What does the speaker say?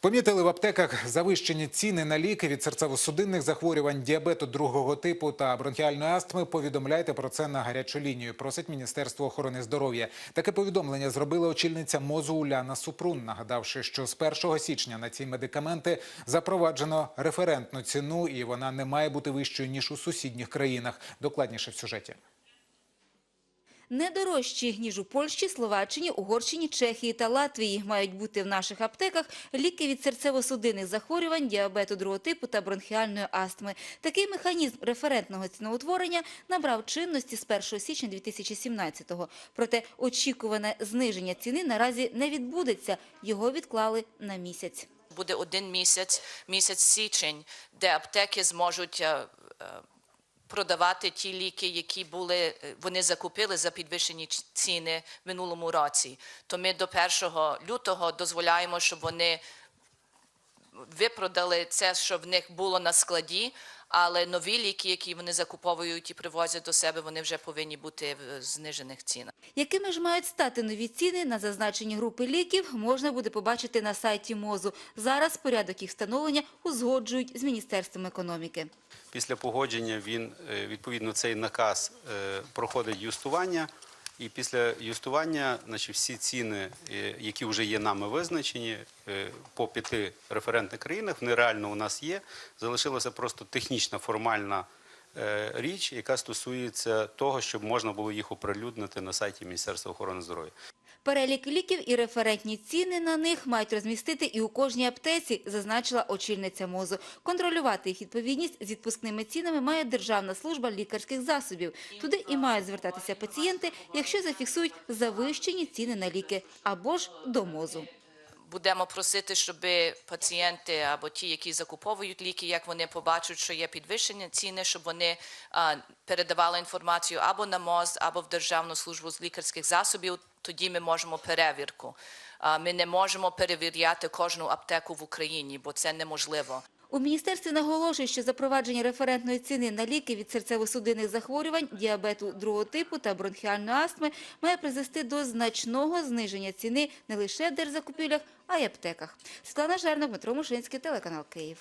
Помітили в аптеках завищені ціни на ліки від серцево-судинних захворювань, діабету другого типу та бронхіальної астми. Повідомляйте про це на гарячу лінію. Просить Міністерство охорони здоров'я. Таке повідомлення зробила очільниця МОЗу Уляна Супрун, нагадавши, що з 1 січня на ці медикаменти запроваджено референтну ціну, і вона не має бути вищою ніж у сусідніх країнах. Докладніше в сюжеті. Не дорожчі, ніж у Польщі, Словаччині, Угорщині, Чехії та Латвії мають бути в наших аптеках ліки від серцево-судинних захворювань, діабету другого типу та бронхіальної астми. Такий механізм референтного ціноутворення набрав чинності з 1 січня 2017-го. Проте очікуване зниження ціни наразі не відбудеться. Його відклали на місяць. Буде один місяць, місяць січень, де аптеки зможуть е, е, продавати ті ліки, які були е, вони закупили за підвищені ціни в минулому році. То ми до 1 лютого дозволяємо, щоб вони випродали це, що в них було на складі. Але нові ліки, які вони закуповують і привозять до себе, вони вже повинні бути в знижених цінах. Якими ж мають стати нові ціни на зазначені групи ліків, можна буде побачити на сайті МОЗу. Зараз порядок їх встановлення узгоджують з Міністерством економіки. Після погодження він е, відповідно цей наказ е, проходить юстування. І після юстування, значить, всі ціни, е, які вже є нами визначені е, по п'яти референтних країнах, вони реально у нас є. Залишилася просто технічна формальна е, річ, яка стосується того, щоб можна було їх оприлюднити на сайті Міністерства охорони здоров'я. Перелік ліків і референтні ціни на них мають розмістити і у кожній аптеці, зазначила очільниця МОЗу. Контролювати їх відповідність з відпускними цінами має Державна служба лікарських засобів. Туди і мають звертатися пацієнти, якщо зафіксують завищені ціни на ліки або ж до МОЗу. Будемо просити, щоб пацієнти або ті, які закуповують ліки, як вони побачать, що є підвищення ціни, щоб вони передавали інформацію або на МОЗ, або в Державну службу з лікарських засобів. Тоді ми можемо перевірку. Ми не можемо перевіряти кожну аптеку в Україні, бо це неможливо. У міністерстві наголошують, що запровадження референтної ціни на ліки від серцево-судинних захворювань, діабету другого типу та бронхіальної астми має призвести до значного зниження ціни не лише в держзакупівлях, а й аптеках. Світлана Жернок, Дмитро Мушинський, телеканал Київ.